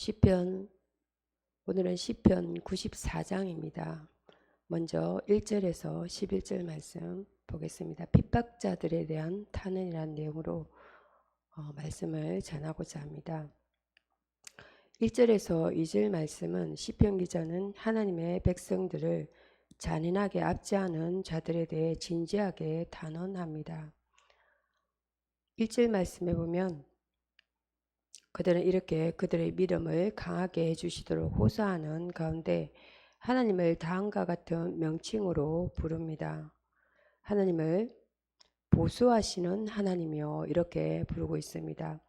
시편 오늘은 시편 94장입니다. 먼저 1절에서 11절 말씀 보겠습니다. 핍박자들에 대한 탄원이라는 내용으로 어, 말씀을 전하고자 합니다. 1절에서 2절 말씀은 시편 기자는 하나님의 백성들을 잔인하게 압제하는 자들에 대해 진지하게 단언합니다. 1절 말씀에 보면 그들은 이렇게 그들의 믿음을 강하게 해주시도록 호소하는 가운데 하나님을 다음과 같은 명칭으로 부릅니다. 하나님을 보수하시는 하나님이요 이렇게 부르고 있습니다.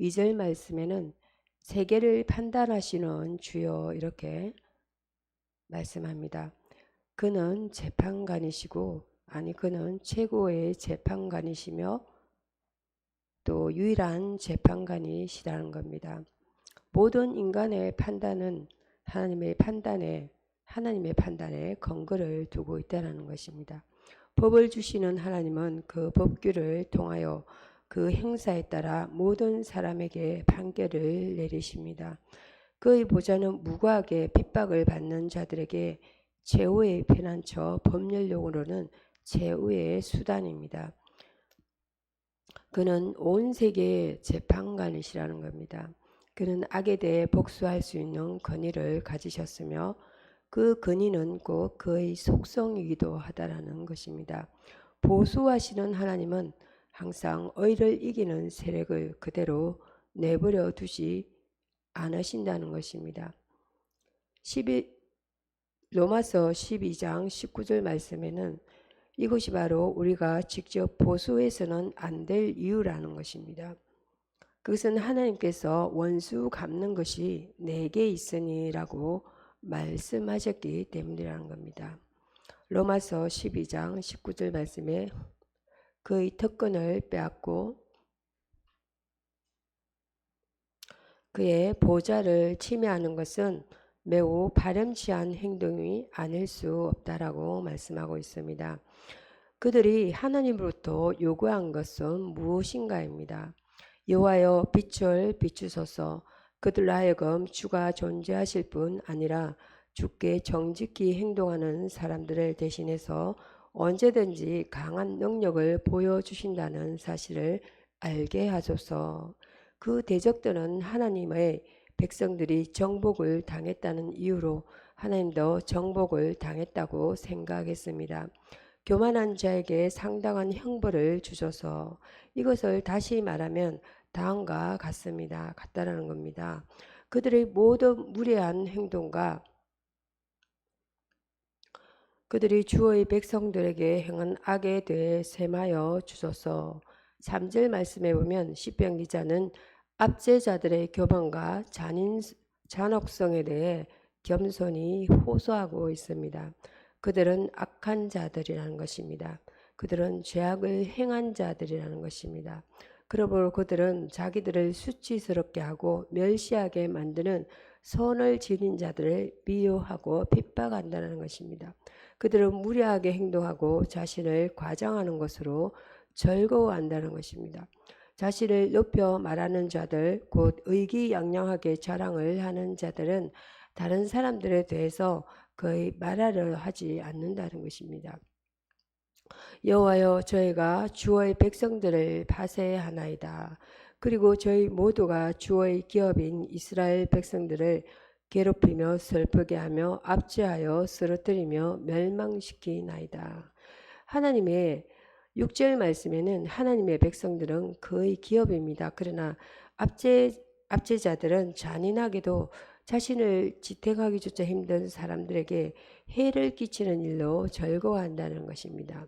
2절 말씀에는 세계를 판단하시는 주여 이렇게 말씀합니다. 그는 재판관이시고 아니 그는 최고의 재판관이시며 또 유일한 재판관이시라는 겁니다. 모든 인간의 판단은 하나님의 판단에 하나님의 판단에 근거를 두고 있다는 것입니다. 법을 주시는 하나님은 그 법규를 통하여 그 행사에 따라 모든 사람에게 판결을 내리십니다. 그의 보좌는 무고하게 핍박을 받는 자들에게 최후의 피난처 법률용어로는 최후의 수단입니다. 그는 온 세계의 재판관이시라는 겁니다. 그는 악에 대해 복수할 수 있는 권위를 가지셨으며 그 근위는 꼭 그의 속성이기도 하다라는 것입니다. 보수하시는 하나님은 항상 의를 이기는 세력을 그대로 내버려 두지 않으신다는 것입니다. 12, 로마서 12장 19절 말씀에는 이것이 바로 우리가 직접 보수해서는 안 될 이유라는 것입니다. 그것은 하나님께서 원수 갚는 것이 내게 있으니라고 말씀하셨기 때문이라는 겁니다. 로마서 12장 19절 말씀에 그의 특권을 빼앗고 그의 보좌를 침해하는 것은 매우 바람치한 행동이 아닐 수 없다라고 말씀하고 있습니다. 그들이 하나님으로부터 요구한 것은 무엇인가입니다. 여호와여 빛을 비추소서 그들로 하여금 주가 존재하실 뿐 아니라 주께 정직히 행동하는 사람들을 대신해서 언제든지 강한 능력을 보여주신다는 사실을 알게 하소서. 그 대적들은 하나님의 백성들이 정복을 당했다는 이유로 하나님도 정복을 당했다고 생각했습니다. 교만한 자에게 상당한 형벌을 주셔서 이것을 다시 말하면 다음과 같습니다. 같다라는 겁니다. 그들의 모든 무례한 행동과 그들이 주의 백성들에게 행한 악에 대해 셈하여 주소서. 3절 말씀에 보면 시편 기자는 압제자들의 교만과 잔인 잔혹성에 대해 겸손히 호소하고 있습니다. 그들은 악한 자들이라는 것입니다. 그들은 죄악을 행한 자들이라는 것입니다. 그러므로 그들은 자기들을 수치스럽게 하고 멸시하게 만드는 선을 지닌 자들을 미워하고 핍박한다는 것입니다. 그들은 무례하게 행동하고 자신을 과장하는 것으로 즐거워한다는 것입니다. 자신을 높여 말하는 자들, 곧 의기양양하게 자랑을 하는 자들은 다른 사람들에 대해서 거의 말하려 하지 않는다는 것입니다. 여호와여 저희가 주의 백성들을 파쇄하나이다. 그리고 저희 모두가 주의 기업인 이스라엘 백성들을 괴롭히며 슬프게 하며 압제하여 쓰러뜨리며 멸망시키나이다. 하나님의 6절 말씀에는 하나님의 백성들은 그의 기업입니다. 그러나 압제, 압제자들은 잔인하게도 자신을 지탱하기조차 힘든 사람들에게 해를 끼치는 일로 즐거워한다는 것입니다.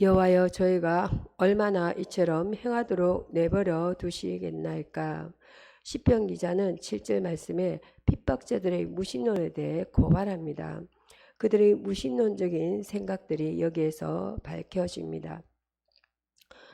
여호와여 저희가 얼마나 이처럼 행하도록 내버려 두시겠나이까 시편 기자는 7절 말씀에 핍박자들의 무신론에 대해 고발합니다. 그들의 무신론적인 생각들이 여기에서 밝혀집니다.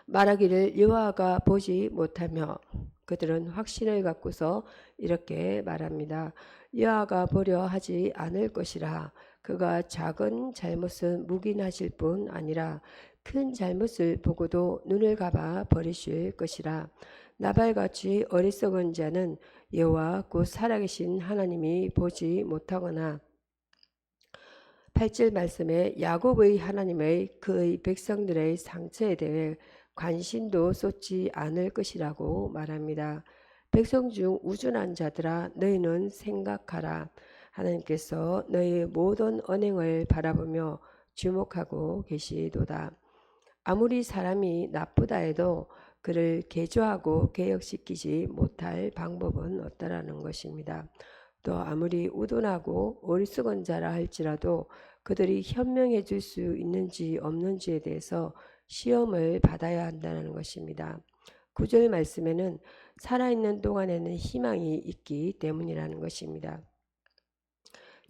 말하기를 여호와가 보지 못하며 그들은 확신을 갖고서 이렇게 말합니다. 여호와가 보려 하지 않을 것이라 그가 작은 잘못은 묵인하실 뿐 아니라 큰 잘못을 보고도 눈을 감아 버리실 것이라 나발같이 어리석은 자는 여호와 곧 살아계신 하나님이 보지 못하거나 8절 말씀에 야곱의 하나님의 그의 백성들의 상처에 대해 관심도 쏟지 않을 것이라고 말합니다. 백성 중 우준한 자들아 너희는 생각하라. 하나님께서 너희의 모든 언행을 바라보며 주목하고 계시도다. 아무리 사람이 나쁘다 해도 그를 개조하고 개혁시키지 못할 방법은 없다라는 것입니다. 또 아무리 우둔하고 어리석은 자라 할지라도 그들이 현명해 줄 수 있는지 없는지에 대해서 시험을 받아야 한다는 것입니다. 구절 말씀에는 살아있는 동안에는 희망이 있기 때문이라는 것입니다.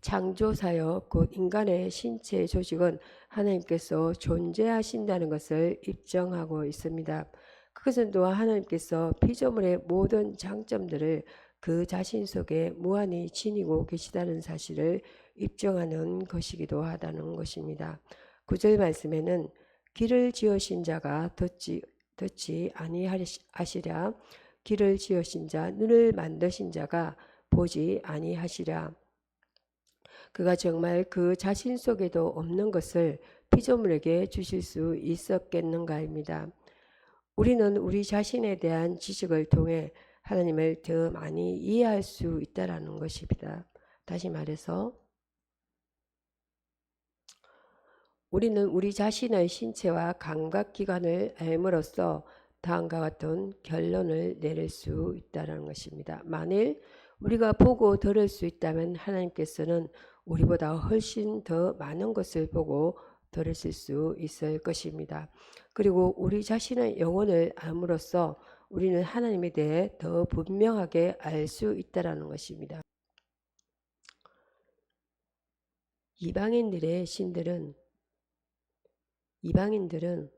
창조사역 곧 인간의 신체 조직은 하나님께서 존재하신다는 것을 입증하고 있습니다. 그것은 또한 하나님께서 피조물의 모든 장점들을 그 자신 속에 무한히 지니고 계시다는 사실을 입증하는 것이기도 하다는 것입니다. 구절 말씀에는 길을 지으신 자가 듣지, 듣지 아니하시랴 길을 지으신 자 눈을 만드신 자가 보지 아니하시랴 그가 정말 그 자신 속에도 없는 것을 피조물에게 주실 수 있었겠는가입니다. 우리는 우리 자신에 대한 지식을 통해 하나님을 더 많이 이해할 수 있다라는 것입니다. 다시 말해서 우리는 우리 자신의 신체와 감각 기관을 알므로써 다음과 같은 결론을 내릴 수 있다는 것입니다. 만일 우리가 보고 들을 수 있다면 하나님께서는 우리보다 훨씬 더 많은 것을 보고 들으실 수 있을 것입니다. 그리고 우리 자신의 영혼을 알므로써 우리는 하나님에 대해 더 분명하게 알 수 있다라는 것입니다. 이방인들의 신들은 이방인들은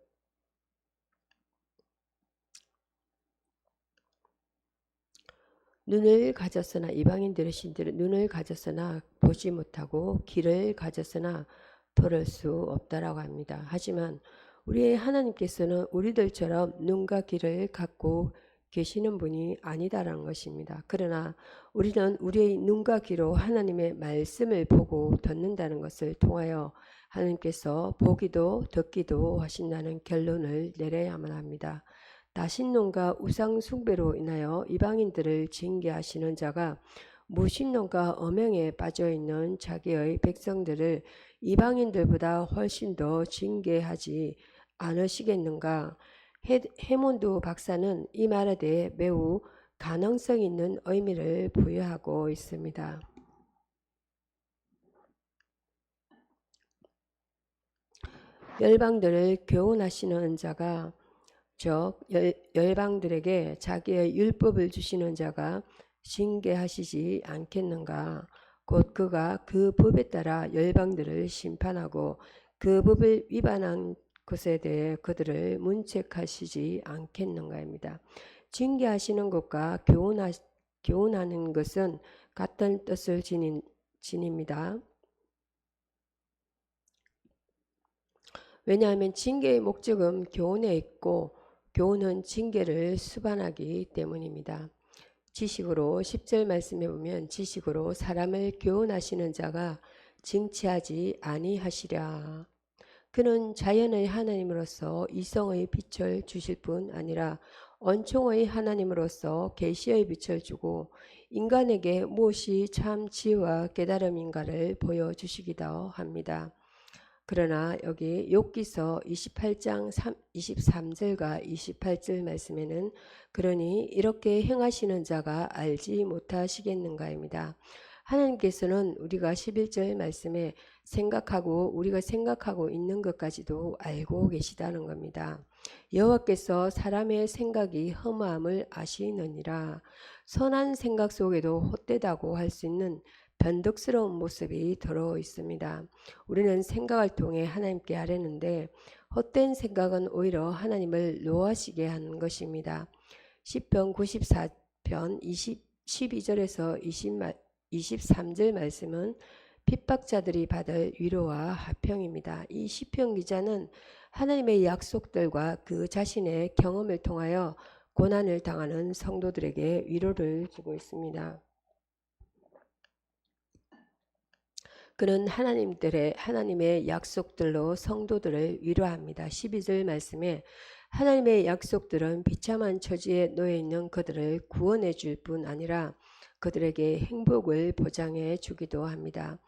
눈을 가졌으나 이방인들의 신들은 눈을 가졌으나 보지 못하고 귀를 가졌으나 들을 수 없다라고 합니다. 하지만 우리의 하나님께서는 우리들처럼 눈과 귀를 갖고 계시는 분이 아니다라는 것입니다. 그러나 우리는 우리의 눈과 귀로 하나님의 말씀을 보고 듣는다는 것을 통하여 하나님께서 보기도 듣기도 하신다는 결론을 내려야만 합니다. 나신론과 우상 숭배로 인하여 이방인들을 징계하시는 자가 무신론과 엄행에 빠져 있는 자기의 백성들을 이방인들보다 훨씬 더 징계하지 않으시겠는가? 해몬드 박사는 이 말에 대해 매우 가능성 있는 의미를 부여하고 있습니다. 열방들을 교훈하시는 자가 즉 열 방들에게 자기의 율법을 주시는 자가 징계하시지 않겠는가 곧 그가 그 법에 따라 열방들을 심판하고 그 법을 위반한 것에 대해 그들을 문책하시지 않겠는가입니다. 징계하시는 것과 교훈하, 교훈하는 것은 같은 뜻을 지닌, 지닙니다. 왜냐하면 징계의 목적은 교훈에 있고 교훈은 징계를 수반하기 때문입니다. 지식으로 10절 말씀해 보면 지식으로 사람을 교훈하시는 자가 징치하지 아니하시랴. 그는 자연의 하나님으로서 이성의 빛을 주실 뿐 아니라 언총의 하나님으로서 계시의 빛을 주고 인간에게 무엇이 참 지혜와 깨달음인가를 보여주시기도 합니다. 그러나 여기 욥기서 28장 3, 23절과 28절 말씀에는 그러니 이렇게 행하시는 자가 알지 못하시겠는가입니다. 하나님께서는 우리가 11절 말씀에 생각하고 우리가 생각하고 있는 것까지도 알고 계시다는 겁니다. 여호와께서 사람의 생각이 허무함을 아시느니라 선한 생각 속에도 헛되다고 할 수 있는 변덕스러운 모습이 들어 있습니다. 우리는 생각을 통해 하나님께 하려는데 헛된 생각은 오히려 하나님을 노하시게 하는 것입니다. 10편 94편 20, 12절에서 20, 23절 말씀은 핍박자들이 받을 위로와 화평입니다. 이 시편 기자는 하나님의 약속들과 그 자신의 경험을 통하여 고난을 당하는 성도들에게 위로를 주고 있습니다. 그는 하나님들의 하나님의 약속들로 성도들을 위로합니다. 12절 말씀에 하나님의 약속들은 비참한 처지에 놓여 있는 그들을 구원해 줄 뿐 아니라 그들에게 행복을 보장해 주기도 합니다.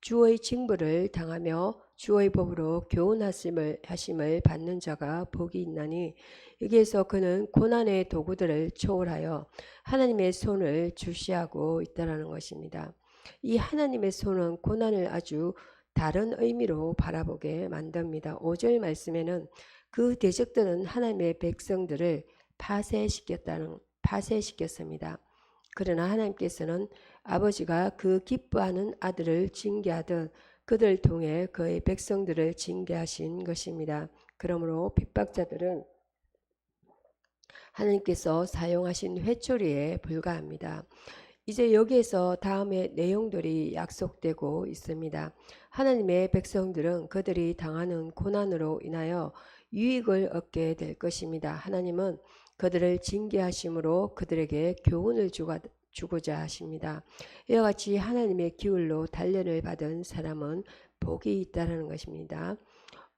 주의 징벌을 당하며 주의 법으로 교훈하심을 하심을 받는 자가 복이 있나니 여기에서 그는 고난의 도구들을 초월하여 하나님의 손을 주시하고 있다라는 것입니다. 이 하나님의 손은 고난을 아주 다른 의미로 바라보게 만듭니다. 5절 말씀에는 그 대적들은 하나님의 백성들을 파쇄시켰다는 파쇄시켰습니다. 그러나 하나님께서는 아버지가 그 기뻐하는 아들을 징계하듯 그들 통해 그의 백성들을 징계하신 것입니다. 그러므로 핍박자들은 하나님께서 사용하신 회초리에 불과합니다. 이제 여기에서 다음의 내용들이 약속되고 있습니다. 하나님의 백성들은 그들이 당하는 고난으로 인하여 유익을 얻게 될 것입니다. 하나님은 그들을 징계하심으로 그들에게 교훈을 주고자 하십니다. 이와 같이 하나님의 기울로 단련을 받은 사람은 복이 있다는 것입니다.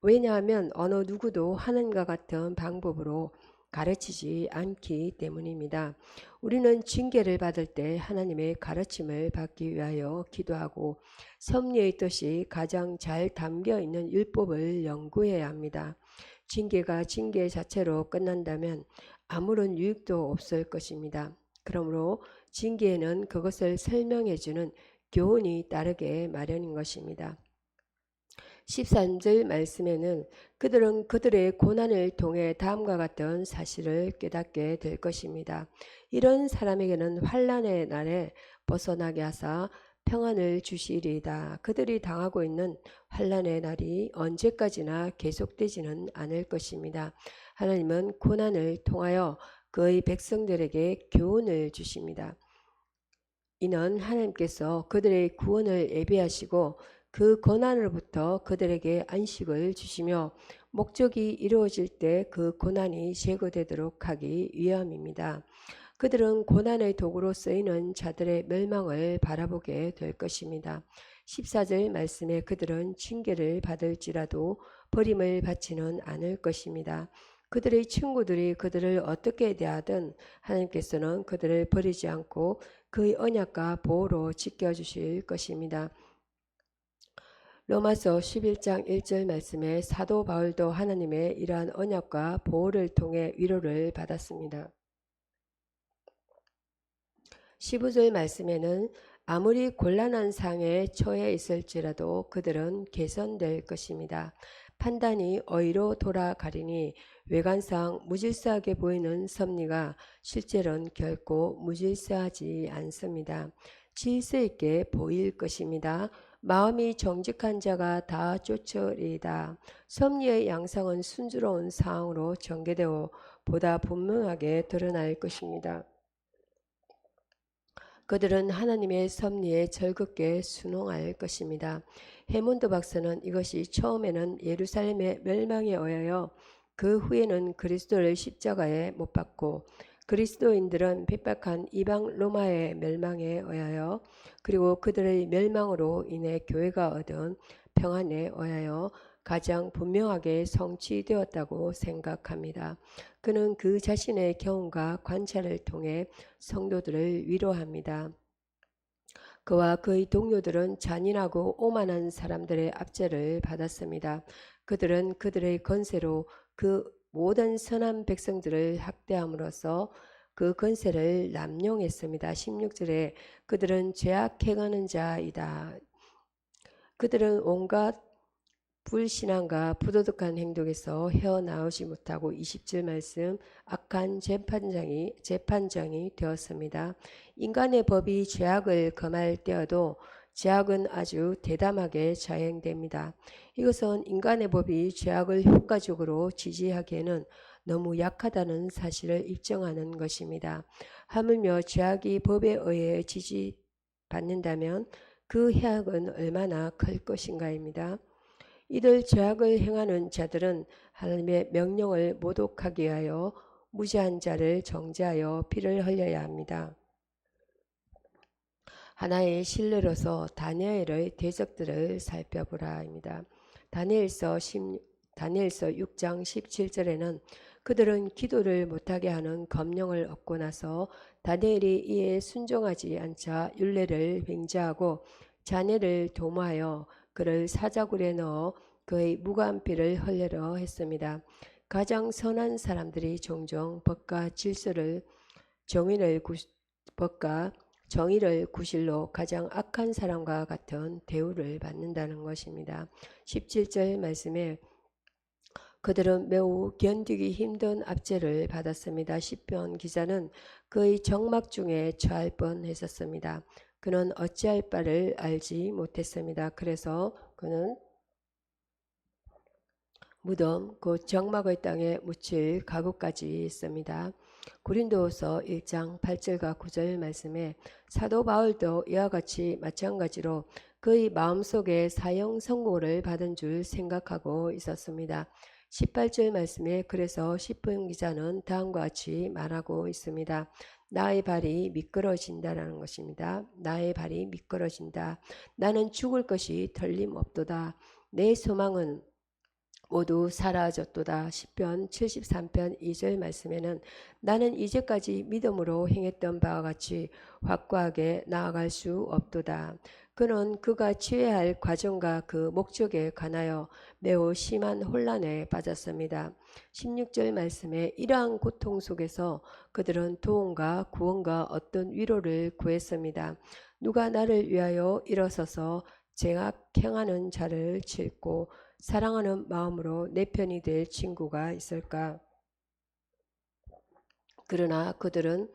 왜냐하면 어느 누구도 하나님과 같은 방법으로 가르치지 않기 때문입니다. 우리는 징계를 받을 때 하나님의 가르침을 받기 위하여 기도하고 섭리의 뜻이 가장 잘 담겨 있는 율법을 연구해야 합니다. 징계가 징계 자체로 끝난다면 아무런 유익도 없을 것입니다. 그러므로 징계에는 그것을 설명해주는 교훈이 따르게 마련인 것입니다. 13절 말씀에는 그들은 그들의 고난을 통해 다음과 같은 사실을 깨닫게 될 것입니다. 이런 사람에게는 환란의 날에 벗어나게 하사 평안을 주시리이다. 그들이 당하고 있는 환란의 날이 언제까지나 계속되지는 않을 것입니다. 하나님은 고난을 통하여 그의 백성들에게 교훈을 주십니다. 이는 하나님께서 그들의 구원을 예비하시고 그 고난으로부터 그들에게 안식을 주시며 목적이 이루어질 때 그 고난이 제거되도록 하기 위함입니다. 그들은 고난의 도구로 쓰이는 자들의 멸망을 바라보게 될 것입니다. 14절 말씀에 그들은 징계를 받을지라도 버림을 받지는 않을 것입니다. 그들의 친구들이 그들을 어떻게 대하든 하나님께서는 그들을 버리지 않고 그의 언약과 보호로 지켜주실 것입니다. 로마서 11장 1절 말씀에 사도 바울도 하나님의 이러한 언약과 보호를 통해 위로를 받았습니다. 15절 말씀에는 아무리 곤란한 상에 처해 있을지라도 그들은 개선될 것입니다. 판단이 어이로 돌아가리니 외관상 무질서하게 보이는 섭리가 실제로는 결코 무질서하지 않습니다. 질서 있게 보일 것입니다. 마음이 정직한 자가 다 쫓으리이다. 섭리의 양상은 순조로운 상으로 전개되어 보다 분명하게 드러날 것입니다. 그들은 하나님의 섭리에 즐겁게 순응할 것입니다. 해몬드 박사는 이것이 처음에는 예루살렘의 멸망에 의하여 그 후에는 그리스도를 십자가에 못 박고 그리스도인들은 핍박한 이방 로마의 멸망에 의하여 그리고 그들의 멸망으로 인해 교회가 얻은 평안에 의하여 가장 분명하게 성취되었다고 생각합니다. 그는 그 자신의 경험과 관찰을 통해 성도들을 위로합니다. 그와 그의 동료들은 잔인하고 오만한 사람들의 압제를 받았습니다. 그들은 그들의 건세로 그 모든 선한 백성들을 학대함으로써 그 건세를 남용했습니다. 16절에 그들은 죄악 행하는 자이다. 그들은 온갖 불신앙과 부도덕한 행동에서 헤어나오지 못하고 20절 말씀 악한 재판장이 재판장이 되었습니다. 인간의 법이 죄악을 금할 때여도 죄악은 아주 대담하게 자행됩니다. 이것은 인간의 법이 죄악을 효과적으로 지지하기에는 너무 약하다는 사실을 입증하는 것입니다. 하물며 죄악이 법에 의해 지지받는다면 그 해악은 얼마나 클 것인가입니다. 이들 죄악을 행하는 자들은 하나님의 명령을 모독하기 위하여 무지한 자를 정죄하여 피를 흘려야 합니다. 하나의 신뢰로서 다니엘의 대적들을 살펴보라입니다. 다니엘서 10, 다니엘서 6장 17절에는 그들은 기도를 못하게 하는 검령을 얻고 나서 다니엘이 이에 순종하지 않자 율례를 횡재하고 자네를 도모하여 그를 사자굴에 넣어 그의 무관피를 흘리려 했습니다. 가장 선한 사람들이 종종 법과 질서를 정의를 구, 법과 정의를 구실로 가장 악한 사람과 같은 대우를 받는다는 것입니다. 17절 말씀에 그들은 매우 견디기 힘든 압제를 받았습니다. 시편 기자는 그의 정막 중에 처할 뻔했었습니다. 그는 어찌할 바를 알지 못했습니다. 그래서 그는 무덤 곧 정막의 땅에 묻힐 각오까지 있습니다. 고린도후서 1장 8절과 9절 말씀에 사도 바울도 이와 같이 마찬가지로 그의 마음속에 사형 선고를 받은 줄 생각하고 있었습니다. 18절 말씀에 그래서 시편 기자는 다음과 같이 말하고 있습니다. 나의 발이 미끄러진다라는 것입니다. 나의 발이 미끄러진다. 나는 죽을 것이 틀림없도다. 내 소망은 모두 사라졌도다. 10편 73편 2절 말씀에는 나는 이제까지 믿음으로 행했던 바와 같이 확고하게 나아갈 수 없도다. 그는 그가 취해야 할 과정과 그 목적에 관하여 매우 심한 혼란에 빠졌습니다. 16절 말씀에 이러한 고통 속에서 그들은 도움과 구원과 어떤 위로를 구했습니다. 누가 나를 위하여 일어서서 쟁악 행하는 자를 칠고 사랑하는 마음으로 내 편이 될 친구가 있을까? 그러나 그들은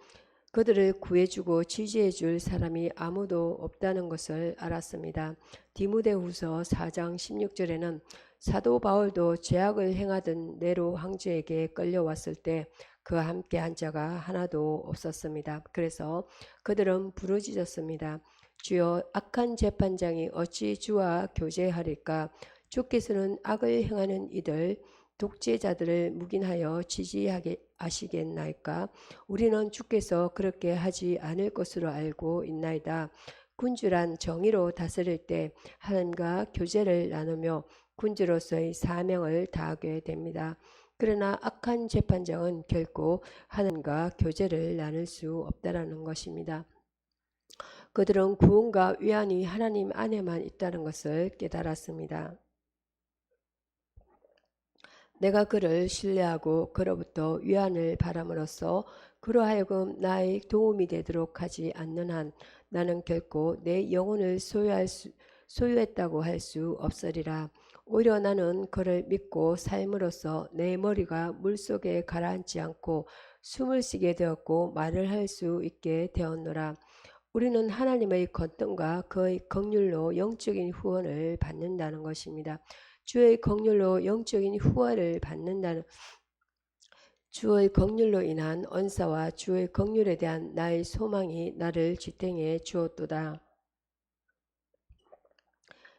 그들을 구해주고 지지해줄 사람이 아무도 없다는 것을 알았습니다. 디무데후서 4장 16절에는 사도 바울도 죄악을 행하던 네로 황제에게 끌려왔을 때 그와 함께 한 자가 하나도 없었습니다. 그래서 그들은 부르짖었습니다. 주여 악한 재판장이 어찌 주와 교제하리까 주께서는 악을 행하는 이들 독재자들을 묵인하여 지지하게 하시겠나이까 우리는 주께서 그렇게 하지 않을 것으로 알고 있나이다 군주란 정의로 다스릴 때 하나님과 교제를 나누며 군주로서의 사명을 다하게 됩니다. 그러나 악한 재판장은 결코 하나님과 교제를 나눌 수 없다라는 것입니다. 그들은 구원과 위안이 하나님 안에만 있다는 것을 깨달았습니다. 내가 그를 신뢰하고 그로부터 위안을 바람으로써 그로 하여금 나의 도움이 되도록 하지 않는 한 나는 결코 내 영혼을 소유할 수, 소유했다고 할 수 없으리라. 오히려 나는 그를 믿고 삶으로써 내 머리가 물속에 가라앉지 않고 숨을 쉬게 되었고 말을 할 수 있게 되었노라. 우리는 하나님의 건등과 그의 긍휼로 영적인 후원을 받는다는 것입니다. 주의 긍휼로 영적인 후원을 받는다는 주의 긍휼로 인한 언사와 주의 긍휼에 대한 나의 소망이 나를 지탱해 주었도다.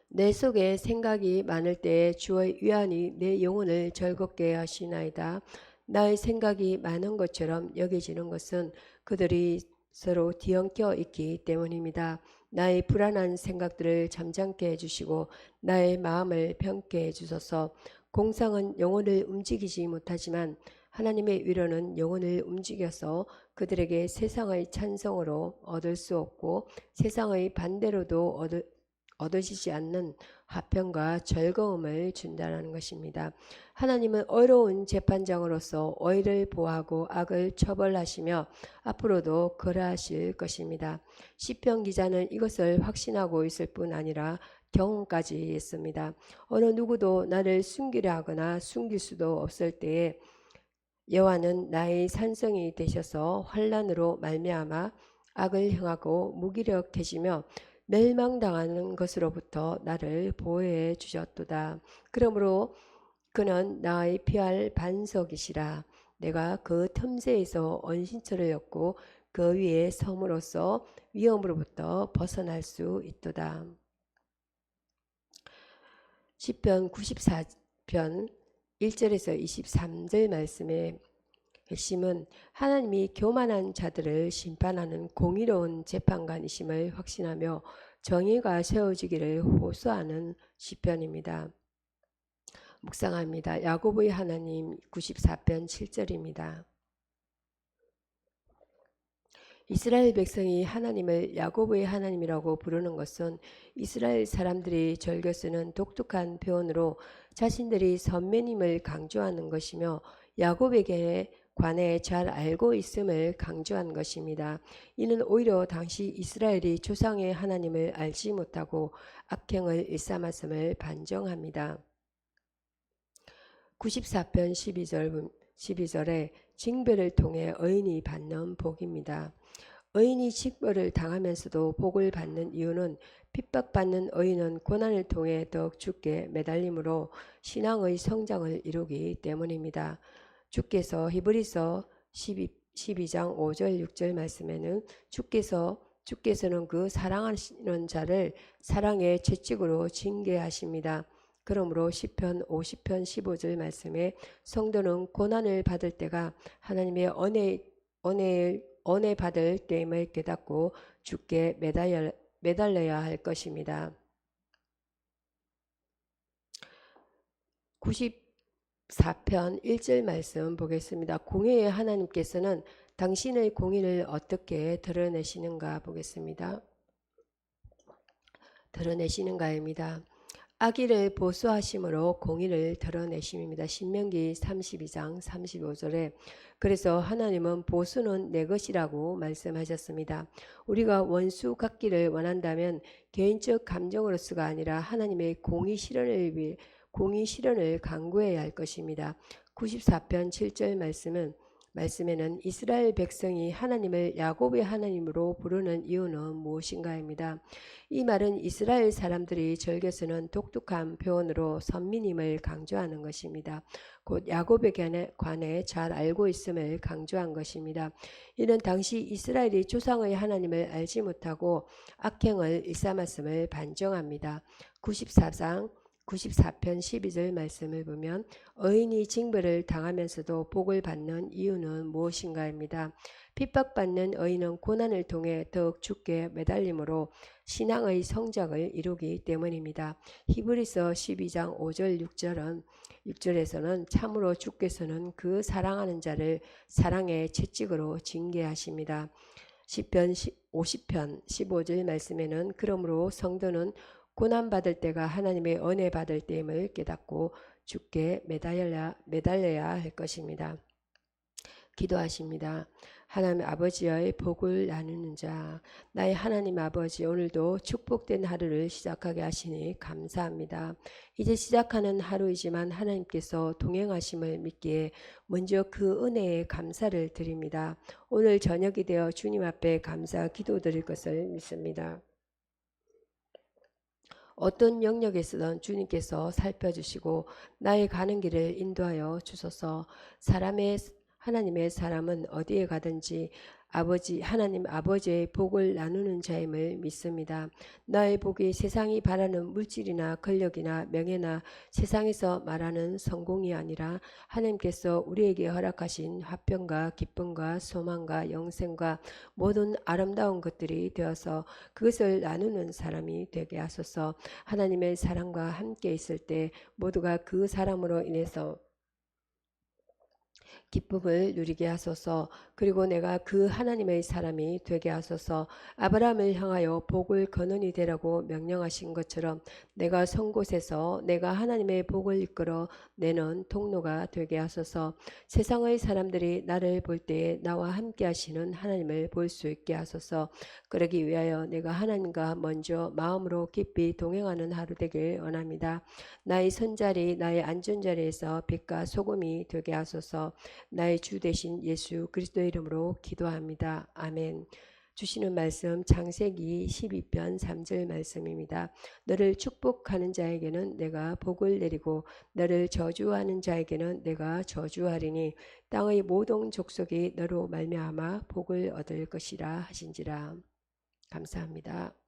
내 속에 생각이 많을 때에 주의 위안이 내 영혼을 즐겁게 하시나이다. 나의 생각이 많은 것처럼 여겨지는 것은 그들이 서로 뒤엉켜 있기 때문입니다. 나의 불안한 생각들을 잠잠케 해주시고 나의 마음을 평게 해주소서. 공상은 영혼을 움직이지 못하지만 하나님의 위로는 영혼을 움직여서 그들에게 세상의 찬성으로 얻을 수 없고 세상의 반대로도 얻을, 얻어지지 않는 화평과 즐거움을 준다는 것입니다. 하나님은 어려운 재판장으로서 의를 보호하고 악을 처벌하시며 앞으로도 그러하실 것입니다. 시편 기자는 이것을 확신하고 있을 뿐 아니라 경험까지 했습니다. 어느 누구도 나를 숨기려 하거나 숨길 수도 없을 때에 여호와는 나의 산성이 되셔서 환란으로 말미암아 악을 행하고 무기력해지며 멸망당하는 것으로부터 나를 보호해 주셨도다. 그러므로 그는 나의 피할 반석이시라. 내가 그 틈새에서 언신처를 엮고 그 위에 섬으로써 위험으로부터 벗어날 수 있도다. 시편 94편 1절에서 23절 말씀에 핵심은 하나님이 교만한 자들을 심판하는 공의로운 재판관이심을 확신하며 정의가 세워지기를 호소하는 시편입니다. 묵상합니다. 야고보의 하나님 94편 7절입니다. 이스라엘 백성이 하나님을 야고보의 하나님이라고 부르는 것은 이스라엘 사람들이 즐겨 쓰는 독특한 표현으로 자신들이 선배님을 강조하는 것이며 야곱에게 관해 잘 알고 있음을 강조한 것입니다. 이는 오히려 당시 이스라엘이 조상의 하나님을 알지 못하고 악행을 일삼았음을 반정합니다. 94편 12절 12절에 징배를 통해 의인이 받는 복입니다. 의인이 징벌을 당하면서도 복을 받는 이유는 핍박받는 의인은 고난을 통해 더욱 주께 매달림으로 신앙의 성장을 이루기 때문입니다. 주께서 히브리서 12, 12장 5절 6절 말씀에는 주께서 주께서는 그 사랑하시는 자를 사랑의 채찍으로 징계하십니다. 그러므로 시편 50편 15절 말씀에 성도는 고난을 받을 때가 하나님의 은혜 은혜 은혜 받을 때임을 깨닫고 주께 매달려, 매달려야 할 것입니다. 94편 1절 말씀 보겠습니다. 공의의 하나님께서는 당신의 공의를 어떻게 드러내시는가 보겠습니다. 드러내시는가입니다. 악의를 보수하심으로 공의를 드러내심입니다. 신명기 32장 35절에 그래서 하나님은 보수는 내 것이라고 말씀하셨습니다. 우리가 원수 갖기를 원한다면 개인적 감정으로서가 아니라 하나님의 공의 실현을 위해 공의 실현을 강구해야 할 것입니다. 94편 7절 말씀은 말씀에는 이스라엘 백성이 하나님을 야곱의 하나님으로 부르는 이유는 무엇인가입니다. 이 말은 이스라엘 사람들이 즐겨 쓰는 독특한 표현으로 선민임을 강조하는 것입니다. 곧 야곱에 관해 잘 알고 있음을 강조한 것입니다. 이는 당시 이스라엘이 조상의 하나님을 알지 못하고 악행을 일삼았음을 반정합니다. 94장 94편 12절 말씀을 보면 의인이 징벌을 당하면서도 복을 받는 이유는 무엇인가입니다. 핍박받는 의인은 고난을 통해 더욱 죽게 매달림으로 신앙의 성적을 이루기 때문입니다. 히브리서 12장 5절 6절은 6절에서는 참으로 주께서는 그 사랑하는 자를 사랑의 채찍으로 징계하십니다. 10편 50편 15절 말씀에는 그러므로 성도는 고난 받을 때가 하나님의 은혜 받을 때임을 깨닫고 주께 매달려야, 매달려야 할 것입니다. 기도하십니다. 하나님 아버지의 복을 나누는 자, 나의 하나님 아버지 오늘도 축복된 하루를 시작하게 하시니 감사합니다. 이제 시작하는 하루이지만 하나님께서 동행하심을 믿기에 먼저 그 은혜에 감사를 드립니다. 오늘 저녁이 되어 주님 앞에 감사 기도드릴 것을 믿습니다. 어떤 영역에서든 주님께서 살펴주시고 나의 가는 길을 인도하여 주소서. 사람의 하나님의 사람은 어디에 가든지 아버지 하나님 아버지의 복을 나누는 자임을 믿습니다. 나의 복이 세상이 바라는 물질이나 권력이나 명예나 세상에서 말하는 성공이 아니라 하나님께서 우리에게 허락하신 화평과 기쁨과 소망과 영생과 모든 아름다운 것들이 되어서 그것을 나누는 사람이 되게 하소서. 하나님의 사랑과 함께 있을 때 모두가 그 사람으로 인해서 기쁨을 누리게 하소서. 그리고 내가 그 하나님의 사람이 되게 하소서. 아브라함을 향하여 복을 거는이 되라고 명령하신 것처럼 내가 선 곳에서 내가 하나님의 복을 이끌어 내는 통로가 되게 하소서. 세상의 사람들이 나를 볼 때에 나와 함께 하시는 하나님을 볼 수 있게 하소서. 그러기 위하여 내가 하나님과 먼저 마음으로 깊이 동행하는 하루 되길 원합니다. 나의 선자리 나의 안전자리에서 빛과 소금이 되게 하소서 나의 주 되신 예수 그리스도의 이름으로 기도합니다. 아멘. 주시는 말씀 창세기 12편 3절 말씀입니다. 너를 축복하는 자에게는 내가 복을 내리고 너를 저주하는 자에게는 내가 저주하리니 땅의 모든 족속이 너로 말미암아 복을 얻을 것이라 하신지라. 감사합니다.